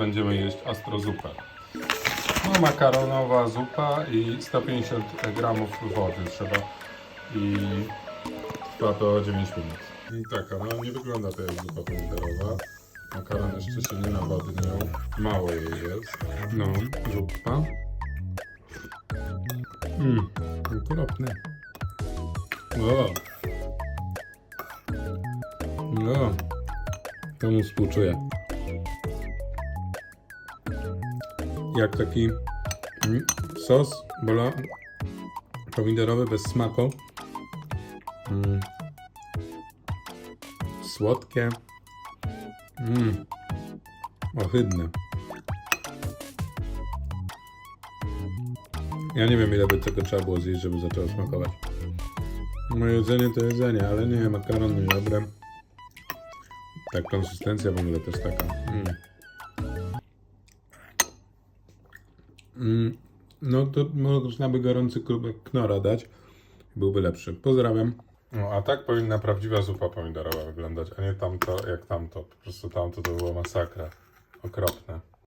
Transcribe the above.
Będziemy jeść astrozupę. No, makaronowa zupa i 150 gramów wody trzeba. I trwa to 9 minut. I taka, no nie wygląda to jak zupa pomidorowa. Makaron jeszcze się nie nawodnił. Mało jej jest. No, zupa. Mmm, okropny. O. No, to mu współczuję. Jak taki mm, sos bola pomidorowy bez smaku. Mm. Słodkie. Mm. Ohydne. Ja nie wiem ile by tego trzeba było zjeść, żeby zaczęło smakować. Moje jedzenie to jedzenie, ale nie, makaron niedobre. Tak, konsystencja w ogóle też taka. Mm. No to można by gorący knora dać. Byłby lepszy. Pozdrawiam. No, a tak powinna prawdziwa zupa pomidorowa wyglądać, a nie tamto jak tamto. Po prostu tamto to była masakra. Okropne.